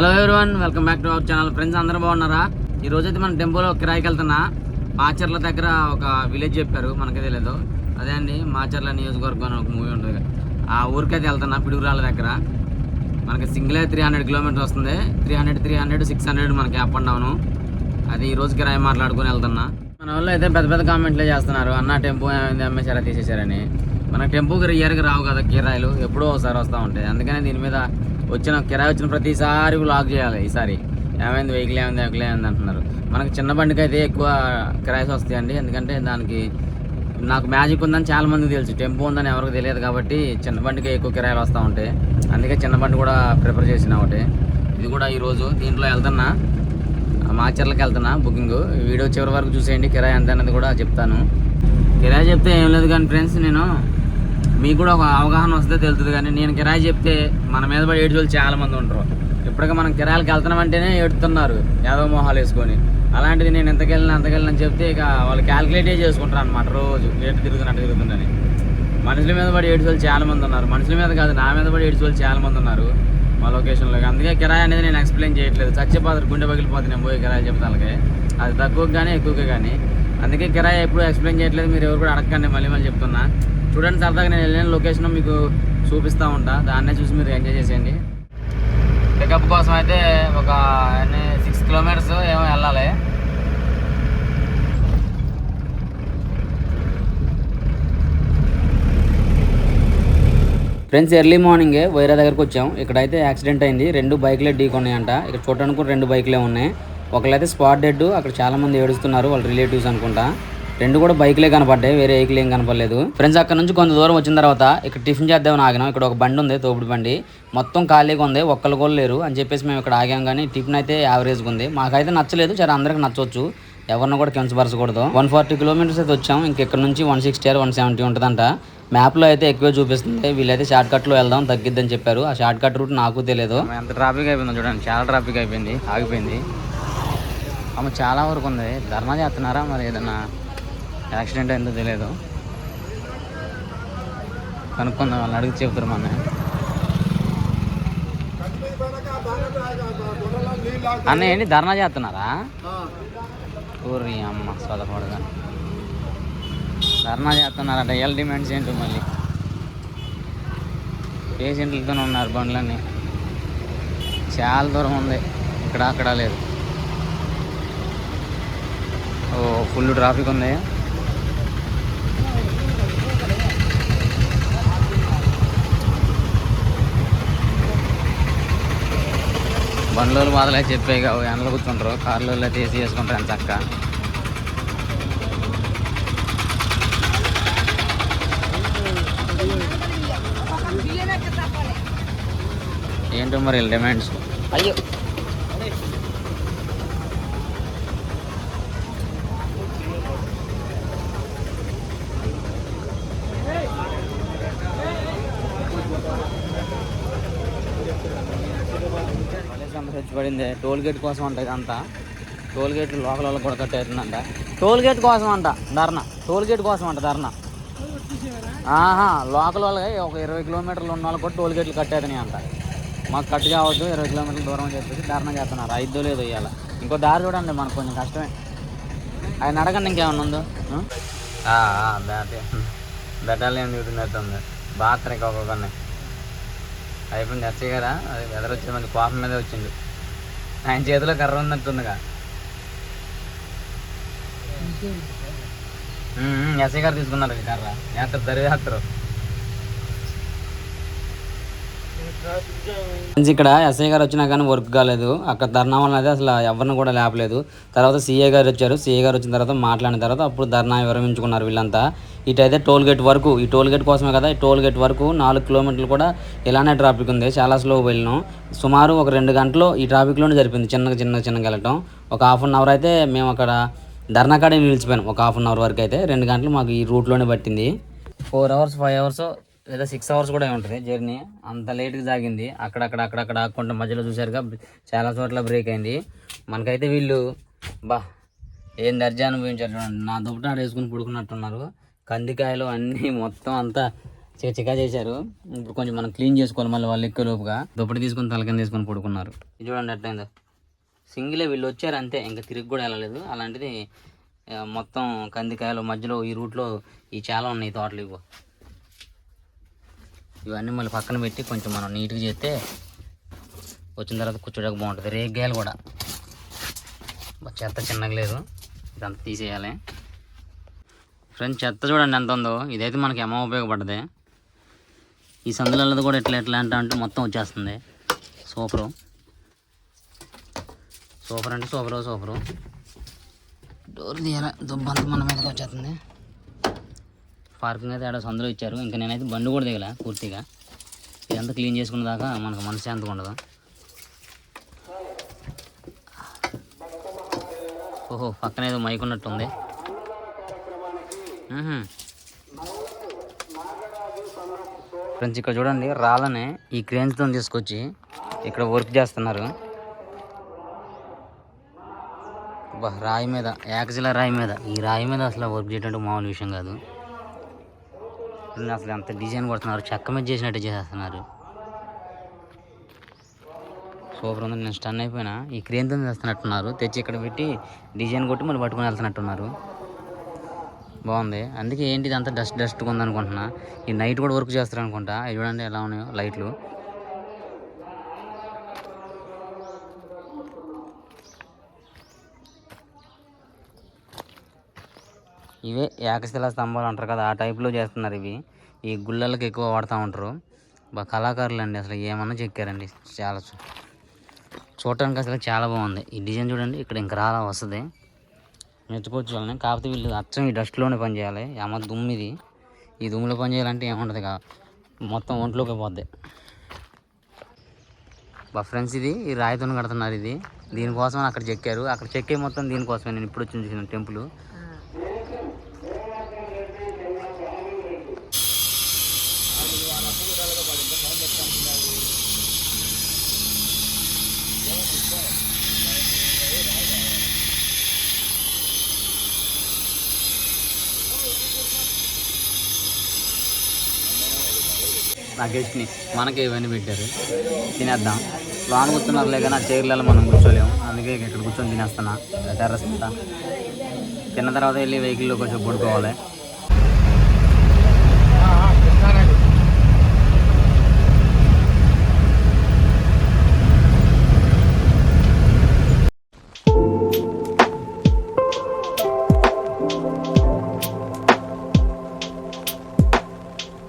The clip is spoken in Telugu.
Hello everyone welcome back to our channel friends అందరూ బాగున్నారా? ఈ రోజైతే అయితే మన టెంపోలో కిరాయికి వెళ్తున్నా. మాచర్ల దగ్గర ఒక విలేజ్ చెప్పారు మనకి తెలియదు అదే అండి మాచర్ల నియోజకవర్గం అని ఒక మూవీ ఉంటుంది. ఆ ఊరికైతే వెళ్తున్నా పిడుగురాల దగ్గర. మనకి సింగిలే త్రీ హండ్రెడ్ కిలోమీటర్స్ వస్తుంది. Three hundred three hundred six hundred మనకి అప్ అండ్ డౌను అది ఈ రోజు కిరాయి మాట్లాడుకుని వెళ్తున్నా. మన వాళ్ళు అయితే పెద్ద పెద్ద కామెంట్లే చేస్తున్నారు. అన్న టెంపో ఏమైంది అమ్మేశారా తీసేశారని. మన టెంపోకి ఇయర్కి రావు కదా కిరాయిలు. ఎప్పుడో ఒకసారి వస్తూ ఉంటాయి. అందుకనే దీని మీద వచ్చిన కిరాయి వచ్చిన ప్రతిసారి లాక్ చేయాలి ఈసారి. ఏమైంది? వెహికల్ ఏమైంది? వెహికల్ ఏమైంది అంటున్నారు. మనకి చిన్న బండికి అయితే ఎక్కువ కిరాయిస్ వస్తాయండి. ఎందుకంటే దానికి నాకు మ్యాజిక్ ఉందని చాలా మందికి తెలుసు. టెంపో ఉందని ఎవరికి తెలియదు కాబట్టి చిన్న బండికి ఎక్కువ కిరాయిలు వస్తూ ఉంటాయి. అందుకే చిన్న బండి కూడా ప్రిఫర్ చేసిన ఒకటి. ఇది కూడా ఈరోజు దీంట్లో వెళ్తున్నా. మాచర్లకు వెళ్తున్నా బుకింగ్ వీడియో చివరి వరకు చూసేయండి. కిరాయి ఎంత అనేది కూడా చెప్తాను. కిరాయి చెప్తే ఏం లేదు కానీ ఫ్రెండ్స్ నేను మీకు కూడా ఒక అవగాహన వస్తే తెలుస్తుంది కానీ నేను కిరాయి చెప్తే మన మీద పడి ఏడు చాలా మంది ఉంటారు. ఇప్పటికే మనం కిరాయిలకి వెళ్తున్నామంటేనే ఏడుతున్నారు యాదవ మొహాలు వేసుకొని. అలాంటిది నేను ఎంతకెళ్ళినా అంతకెళ్ళినా చెప్తే ఇక వాళ్ళు క్యాల్కులేటే చేసుకుంటారు అనమాట రోజు. ఎటు తిరుగుతున్నట్టు తిరుగుతుందని. మనుషుల మీద పడి ఏడు చాలా మంది ఉన్నారు. మనుషుల మీద కాదు నా మీద పడి ఏడు చాలామంది చాలా మంది ఉన్నారు మా లొకేషన్లో అందుకే కిరాయి అనేది నేను ఎక్స్ప్లెయిన్ చేయట్లేదు. చచ్చిపోతారు గుండె పగిలిపోతే నేను పోయి కిరాయి చెప్తాలకే అది తక్కువ కానీ ఎక్కువగా కానీ అందుకే కిరాయి ఎప్పుడు ఎక్స్ప్లెయిన్ చేయట్లేదు. మీరు ఎవరు కూడా అడగకండి మళ్ళీ మళ్ళీ చెప్తున్నా. చూడండి సరదాగా నేను వెళ్ళిన లొకేషన్ మీకు చూపిస్తూ ఉంటా. దాన్నే చూసి మీరు ఎంజాయ్ చేసేయండి. పికప్ కోసం అయితే ఒక సిక్స్ కిలోమీటర్స్ ఏమో వెళ్ళాలి. ఫ్రెండ్స్ ఎర్లీ మార్నింగే వైరా దగ్గరకు వచ్చాం. ఇక్కడైతే యాక్సిడెంట్ అయింది. రెండు బైక్లే ఢీకొన్నాయంట. ఇక్కడ చూడడానికి కూడా రెండు బైక్లే ఉన్నాయి. ఒకళ్ళైతే స్పాట్ డెడ్ అక్కడ చాలా మంది ఏడుస్తున్నారు. వాళ్ళ రిలేటివ్స్ అనుకుంటా. రెండు కూడా బైక్లే కనపడ్డాయి వేరే వెహికల్ ఏం కనపడలేదు. ఫ్రెండ్స్ అక్కడ నుంచి కొంత దూరం వచ్చిన తర్వాత ఇక్కడ టిఫిన్ చేద్దామని ఆగినాం. ఇక్కడ ఒక బండి ఉంది తోపుడు బండి. మొత్తం ఖాళీగా ఉంది ఒక్కరు కూడా లేరు అని చెప్పేసి మేము ఇక్కడ ఆగాం కానీ టిఫిన్ అయితే యావరేజ్గా ఉంది. మాకైతే నచ్చలేదు సరే అందరికి నచ్చవచ్చు ఎవరిని కూడా కించపరచకూడదు వన్ ఫార్టీ కిలోమీటర్స్ అయితే వచ్చాం ఇంక ఇక్కడ నుంచి one sixty or one seventy ఉంటుందంట. మ్యాప్లో అయితే ఎక్కువ చూపిస్తుంది వీళ్ళైతే షార్ట్ కట్లో వెళ్దాం తగ్గిద్దని చెప్పారు. ఆ షార్ట్ కట్ రూట్ నాకు తెలియదు ఎంత ట్రాఫిక్ అయిపోయిందో చూడండి చాలా ట్రాఫిక్ అయిపోయింది ఆగిపోయింది. అమ్మ చాలా వరకు ఉంది. ధర్నా చేస్తున్నారా మరి ఏదన్నా? యాక్సిడెంట్ అయిందో తెలియదు కనుక్కుందాం వాళ్ళని అడిగి చెప్తారు మన అన్న ఏంటి ధర్నా చేస్తున్నారా? ఊరి అమ్మ చదవకూడదు ధర్నా చేస్తున్నారట ఎల్ డిమాండ్స్ ఏంటో మళ్ళీ? పేషెంట్లతోనే ఉన్నారు బండ్లన్నీ. చాలా దూరం ఉంది ఇక్కడ అక్కడ లేదు. ఓ ఫుల్ ట్రాఫిక్ ఉంది. బండ్లోళ్ళు బాధలే చెప్పాయి కావు ఎండలు కూర్చుంటారు. కార్లో తీసి వేసుకుంటారు ఎంత చక్క ఏంటో మరి డిమాండ్స్? అయ్యో. పడింది. టోల్ గేట్ కోసం అంట ఇదంతా. టోల్ గేట్ లోకల్ వాళ్ళకి కూడా కట్టేస్తుందంట టోల్ గేట్ కోసం అంట ధర్నా. టోల్ గేట్ కోసం అంట ధర్నా. ఆహా లోకల్ వాళ్ళకి ఒక ఇరవై కిలోమీటర్లు ఉన్న వాళ్ళు కూడా టోల్ గేట్లు కట్టేదని అంట. మాకు కట్టు కావద్దు ఇరవై కిలోమీటర్ల దూరం అని చెప్పేసి ధర్నా చేస్తున్నారు. ఐదో లేదో ఇవాళ ఇంకో దారి చూడండి మనకు కొంచెం కష్టమే. ఆయన అడగండి ఇంకేమన్నా ఉందో. బెటాలియన్ చూస్తున్నట్టుంది బాత్రకి ఒక్కొక్కరిని అయిపోయింది. ఎస్సీ కదా అది ఎదరొచ్చే మంది కోపం మీద వచ్చింది. ఆయన చేతిలో కర్ర ఉన్నట్టుందిగా. ఎస్ఐ గారు తీసుకున్నారు కర్ర. యాత్ర దరివేస్తారు ఇక్కడ ఎస్ఐ గారు వచ్చినా కానీ వర్క్ కాలేదు. అక్కడ ధర్నా వల్ల అసలు ఎవరిని కూడా లేపలేదు. తర్వాత సీఏ గారు వచ్చారు. సీఏ గారు వచ్చిన తర్వాత మాట్లాడిన తర్వాత అప్పుడు ధర్నా విరమించుకున్నారు వీళ్ళంతా. ఇటైతే టోల్ గేట్ వరకు ఈ టోల్ గేట్ కోసమే కదా ఈ టోల్ గేట్ వరకు నాలుగు కిలోమీటర్లు కూడా ఇలానే ట్రాఫిక్ ఉంది. చాలా స్లో వెళ్ళినాం. సుమారు ఒక రెండు గంటలు ఈ ట్రాఫిక్లోనే జరిపింది. చిన్నగా చిన్నగా చిన్నగా వెళ్ళటం. ఒక హాఫ్ అన్ అవర్ అయితే మేము అక్కడ ధర్నా కాడే నిలిచిపోయాం ఒక హాఫ్ అన్ అవర్ వరకు అయితే రెండు గంటలు మాకు ఈ రూట్లోనే పట్టింది. ఫోర్ అవర్స్ ఫైవ్ అవర్స్ లేదా సిక్స్ అవర్స్ కూడా ఉంటుంది జర్నీ అంత లేట్గా సాగింది. అక్కడక్కడ అక్కడక్కడ ఆకుండా మధ్యలో చూసారుగా చాలా చోట్ల బ్రేక్ అయింది. మనకైతే వీళ్ళు బా ఏం దర్జా అనుభవించారు చూడండి. నా దుప్పట వేసుకుని పుడుకున్నట్టున్నారు. కందికాయలు అన్నీ మొత్తం అంతా చిక చికా చేశారు. ఇప్పుడు కొంచెం మనం క్లీన్ చేసుకోవాలి మళ్ళీ వాళ్ళు ఎక్కువ లోపుగా. దుప్పటి తీసుకొని తల తీసుకొని పడుకున్నారు. ఇది చూడండి ఎట్లయిందో. సింగిలే వీళ్ళు వచ్చారు అంతే ఇంకా తిరిగి కూడా వెళ్ళలేదు. అలాంటిది మొత్తం కందికాయలు మధ్యలో ఈ రూట్లో ఈ చాలా ఉన్నాయి తోటలు ఇవ్వ. ఇవన్నీ మళ్ళీ పక్కన పెట్టి కొంచెం మనం నీట్గా చేస్తే వచ్చిన తర్వాత కూర్చోడానికి బాగుంటుంది. రేగ్గాయలు కూడా. చెత్త చిన్నగా లేదు. ఇదంతా తీసేయాలి. ఫ్రెండ్స్ చెత్త చూడండి ఎంత ఉందో. ఇదైతే మనకి ఏమో ఉపయోగపడ్డది. ఈ సందులలో కూడా ఎట్లా ఎట్లా అంటే అంటే మొత్తం వచ్చేస్తుంది. సూపరు. సూపర్ అంటే సూపరు సూపరు. డోర్ తీయాలి? దుబ్బంత మన మీదకి వచ్చేస్తుంది. పార్కింగ్ అయితే ఆడ సందులో ఇచ్చారు. ఇంకా నేనైతే బండి కూడా దిగల పూర్తిగా. ఇదంతా క్లీన్ చేసుకున్న దాకా మనకు మనశ్శాంతిగా ఉండదు. ఓహో పక్కన ఏదో మైక్ ఉన్నట్టుంది. ఫ్రెండ్స్ ఇక్కడ చూడండి రాళ్ళని ఈ క్రేన్స్తో తీసుకొచ్చి ఇక్కడ వర్క్ చేస్తున్నారు. రాయి మీద ఏకశిల రాయి మీద. ఈ రాయి మీద అసలు వర్క్ చేయటం మామూలు విషయం కాదు. అసలు ఎంత డిజైన్ కొడుతున్నారు చెక్క మీద చేసినట్టు చేసేస్తున్నారు సూపర్ ఉంది నేను స్టన్ అయిపోయినా. ఈ క్రేన్తో చేస్తున్నట్టున్నారు తెచ్చి ఇక్కడ పెట్టి డిజైన్ కొట్టి మళ్ళీ పట్టుకుని వెళ్తున్నట్టున్నారు. బాగుంది. అందుకే ఏంటి ఇదంతా డస్ట్ డస్ట్గా ఉంది అనుకుంటున్నా ఈ నైట్ కూడా వర్క్ చేస్తారు అనుకుంటా చూడండి ఎలా ఉన్నాయో లైట్లు. ఇవే ఏకశిల స్తంభాలు అంటారు కదా ఆ టైప్లో చేస్తున్నారు ఇవి. ఈ గుళ్ళలకు ఎక్కువ వాడుతూ ఉంటారు. బాగా కళాకారులు అండి అసలు ఏమన్నా చెక్కారండి. చాలా చూడటానికి అసలు చాలా బాగుంది. ఈ డిజైన్ చూడండి ఇక్కడ ఇంకా రాలా వస్తుంది. మెచ్చుకోవచ్చు వాళ్ళని కాకపోతే వీళ్ళు అచ్చం ఈ డస్ట్లోనే పని చేయాలి. ఏమో దుమ్ము ఇది ఈ దుమ్ములో పని చేయాలంటే ఏముండదు కా మొత్తం ఒంట్లోకి పోద్ది. బా ఫ్రెండ్స్ ఇది ఈ రాయితోని కడుతున్నారు ఇది. దీనికోసం అక్కడ చెక్కారు. అక్కడ చెక్కే మొత్తం దీనికోసమే. నేను ఇప్పుడు వచ్చి చూసిన టెంపుల్. నా గెస్ట్ని మనకే ఇవన్నీ పెట్టారు. తినేద్దాం. లోన కూర్చున్నారులే కానీ ఆ చైర్లలో మనం కూర్చోలేము. అందుకే ఇక్కడ కూర్చొని తినేస్తున్నా. టెర్రస్ మీద తిన్న తర్వాత వెళ్ళి వెహికల్లో కొంచెం పడుకోవాలి.